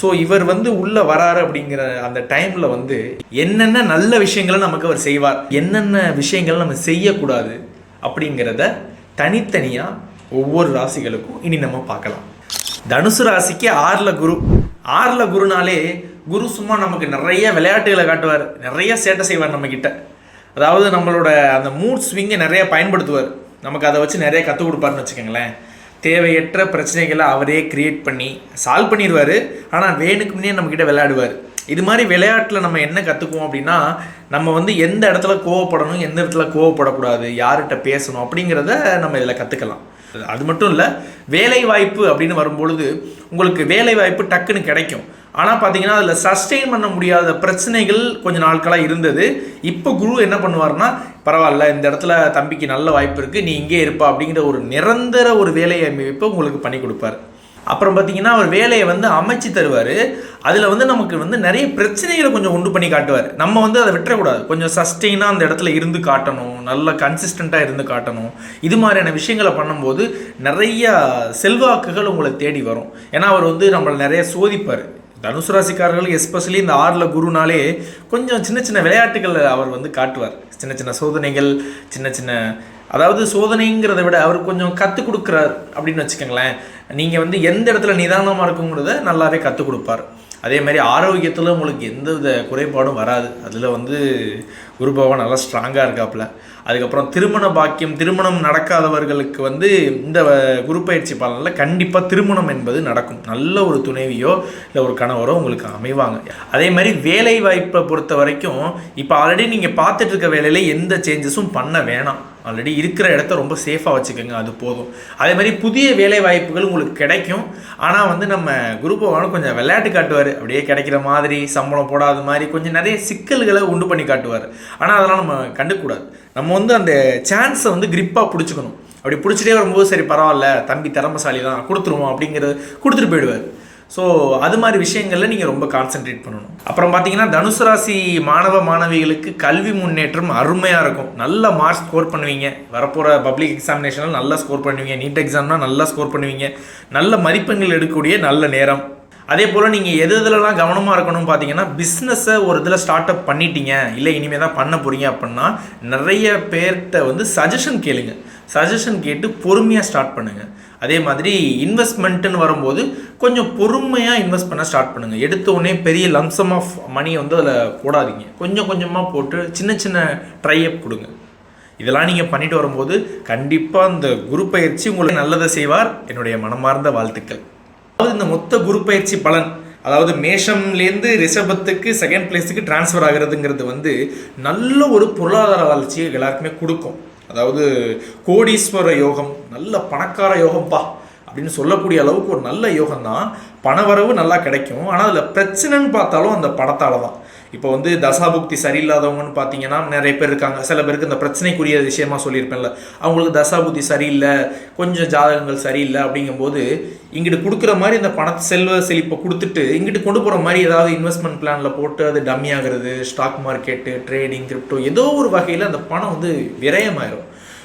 So இவர் வந்து உள்ளே வராரு அப்படிங்கிற அந்த டைமில் வந்து என்னென்ன நல்ல விஷயங்களை நமக்கு அவர் செய்வார் என்னென்ன விஷயங்களை நம்ம செய்யக்கூடாது அப்படிங்கிறத தனித்தனியாக ஒவ்வொரு ராசிகளுக்கும் இனி நம்ம பார்க்கலாம். தனுசு ராசிக்கு ஆறில் குரு. ஆறில் குருனாலே குரு சும்மா நமக்கு நிறைய விளையாட்டுகளை காட்டுவார் நிறைய சேட்டை செய்வார் நம்மக்கிட்ட அதாவது நம்மளோட அந்த மூட் ஸ்விங்கை நிறைய பயன்படுத்துவார். நமக்கு அதை வச்சு நிறைய கற்றுக் கொடுப்பாருன்னு வச்சுக்கோங்களேன். தேவையற்ற பிரச்சனைகளை அவரே கிரியேட் பண்ணி சால்வ் பண்ணிடுவார். ஆனால் வேணுக்கு முன்னே நம்மக்கிட்ட விளையாடுவார். இது மாதிரி விளையாட்டில் நம்ம என்ன கற்றுக்குவோம் அப்படின்னா நம்ம வந்து எந்த இடத்துல கோவப்படணும் எந்த இடத்துல கோவப்படக்கூடாது யார்கிட்ட பேசணும் அப்படிங்கிறத நம்ம இதில் கற்றுக்கலாம் அது மட்டும் இல்லை வேலை வாய்ப்பு அப்படின்னு வரும்பொழுது உங்களுக்கு வேலை வாய்ப்பு டக்குன்னு கிடைக்கும். ஆனால் பார்த்தீங்கன்னா அதில் சஸ்டெயின் பண்ண முடியாத பிரச்சனைகள் கொஞ்ச நாட்களாக இருந்தது. இப்போ குரு என்ன பண்ணுவார்னா பரவாயில்ல இந்த இடத்துல தம்பிக்கு நல்ல வாய்ப்பு இருக்குது நீ இங்கே இருப்பா அப்படிங்கிற ஒரு நிரந்தர ஒரு வேலையை அமைப்பை உங்களுக்கு பண்ணி கொடுப்பார். அப்புறம் பார்த்தீங்கன்னா அவர் வேலையை வந்து அமைச்சு தருவார். அதில் வந்து நமக்கு வந்து நிறைய பிரச்சனைகளை கொஞ்சம் உண்டு பண்ணி காட்டுவார். நம்ம வந்து அதை விட்டுறக்கூடாது. கொஞ்சம் சஸ்டெயினாக அந்த இடத்துல இருந்து காட்டணும். நல்ல கன்சிஸ்டண்ட்டாக இருந்து காட்டணும். இது மாதிரியான விஷயங்களை பண்ணும்போது நிறைய செல்வாக்குகள் உங்களை தேடி வரும். ஏன்னா அவர் வந்து நம்மளை நிறைய சோதிப்பார். தனுசு ராசிக்காரர்களுக்கு எஸ்பெஷலி இந்த ஆறில் குருனாலே கொஞ்சம் சின்ன சின்ன விளையாட்டுகள் அவர் வந்து காட்டுவார். சின்ன சின்ன சோதனைகள் சின்ன சின்ன அதாவது சோதனைங்கிறத விட அவர் கொஞ்சம் கற்றுக் கொடுக்குறார் அப்படின்னு வச்சுக்கோங்களேன். நீங்கள் வந்து எந்த இடத்துல நிதானமாக இருக்குங்கிறத நல்லாவே கற்றுக் கொடுப்பார். அதே மாதிரி ஆரோக்கியத்தில் உங்களுக்கு எந்த வித குறைபாடும் வராது. அதில் வந்து குரு பகவான் நல்லா ஸ்ட்ராங்காக இருக்காப்புல. அதுக்கப்புறம் திருமண பாக்கியம் திருமணம் நடக்காதவர்களுக்கு வந்து இந்த குரு பயிற்சி பலனில் கண்டிப்பாக திருமணம் என்பது நடக்கும். நல்ல ஒரு துணைவியோ இல்லை ஒரு கணவரோ உங்களுக்கு அமைவாங்க. அதே மாதிரி வேலை வாய்ப்பை பொறுத்த வரைக்கும் இப்போ ஆல்ரெடி நீங்கள் பார்த்துட்டு இருக்க வேலையில் எந்த சேஞ்சஸும் பண்ண வேணாம். ஆல்ரெடி இருக்கிற இடத்த ரொம்ப சேஃபாக வச்சுக்கோங்க அது போதும். அதே மாதிரி புதிய வேலை வாய்ப்புகள் உங்களுக்கு கிடைக்கும். ஆனால் வந்து நம்ம குரு பகவானும் கொஞ்சம் விளையாட்டு காட்டுவார். அப்படியே கிடைக்கிற மாதிரி சம்பளம் போடாத மாதிரி கொஞ்சம் நிறைய சிக்கல்களை உண்டு பண்ணி காட்டுவார். ஆனால் அதெல்லாம் நம்ம கண்டுக்கூடாது நம்ம வந்து அந்த சான்ஸை வந்து கிரிப்பாக பிடிச்சிக்கணும். அப்படி பிடிச்சிட்டே வரும்போது சரி பரவாயில்ல தம்பி திறமசாலி தான் கொடுத்துருவோம் அப்படிங்கிறது கொடுத்துட்டு போயிடுவார். ஸோ அது மாதிரி விஷயங்களில் நீங்கள் ரொம்ப கான்சென்ட்ரேட் பண்ணணும். அப்புறம் பார்த்தீங்கன்னா தனுசு ராசி மாணவ மாணவிகளுக்கு கல்வி முன்னேற்றம் அருமையாக இருக்கும். நல்ல மார்க் ஸ்கோர் பண்ணுவீங்க. வரப்போகிற பப்ளிக் எக்ஸாமினேஷனில் நல்லா ஸ்கோர் பண்ணுவீங்க. நீட் எக்ஸாம்னால் நல்லா ஸ்கோர் பண்ணுவீங்க. நல்ல மதிப்பெண்கள் எடுக்கக்கூடிய நல்ல நேரம். அதே போல் நீங்கள் எது இதிலலாம் கவனமாக இருக்கணும்னு பார்த்தீங்கன்னா பிஸ்னஸை ஒரு இதில் ஸ்டார்ட் அப் பண்ணிட்டீங்க இல்லை இனிமேல் தான் பண்ண போகிறீங்க அப்படின்னா நிறைய பேர்கிட்ட வந்து சஜஷன் கேளுங்க. சஜஷன் கேட்டு பொறுமையாக ஸ்டார்ட் பண்ணுங்கள் அதே மாதிரி இன்வெஸ்ட்மெண்ட்டுன்னு வரும்போது கொஞ்சம் பொறுமையாக இன்வெஸ்ட் பண்ண ஸ்டார்ட் பண்ணுங்கள் எடுத்த உடனே பெரிய லம்சம் ஆஃப் மணியை வந்து அதில் போடாதீங்க. கொஞ்சம் கொஞ்சமாக போட்டு சின்ன சின்ன ட்ரைஅப் கொடுங்க. இதெல்லாம் நீங்கள் பண்ணிட்டு வரும்போது கண்டிப்பாக அந்த குரு பயிற்சி உங்களுக்கு நல்லதை செய்வார். என்னுடைய மனமார்ந்த வாழ்த்துக்கள். அதாவது இந்த மொத்த குரு பயிற்சி பலன் அதாவது மேஷம்லேருந்து ரிஷபத்துக்கு செகண்ட் பிளேஸுக்கு டிரான்ஸ்ஃபர் ஆகிறதுங்கிறது வந்து நல்ல ஒரு பொருளாதார வளர்ச்சியை எல்லாருக்குமே கொடுக்கும். அதாவது கோடீஸ்வர யோகம் நல்ல பணக்கார யோகம்ப்பா அப்படின்னு சொல்லக்கூடிய அளவுக்கு ஒரு நல்ல யோகம் தான் பணவரவு நல்லா கிடைக்கும். ஆனால் அதில் பிரச்சனைன்னு பார்த்தாலும் அந்த பணத்தால் தான் இப்போ வந்து தசாபுக்தி சரியில்லாதவங்கன்னு பார்த்தீங்கன்னா நிறைய பேர் இருக்காங்க. சில பேருக்கு இந்த பிரச்சனைக்குரிய விஷயமா சொல்லியிருப்பேன்ல. அவங்களுக்கு தசாபுக்தி சரியில்லை கொஞ்சம் ஜாதகங்கள் சரியில்லை அப்படிங்கும்போது இங்கிட்டு கொடுக்குற மாதிரி இந்த பண செல்வ செழிப்பை கொடுத்துட்டு இங்கிட்டு கொண்டு போகிற மாதிரி ஏதாவது இன்வெஸ்ட்மெண்ட் பிளானில் போட்டு அது டம்மி ஆகிறது ஸ்டாக் மார்க்கெட்டு ட்ரேடிங் கிரிப்டோ ஏதோ ஒரு வகையில் அந்த பணம் வந்து விரயமாயிரும்.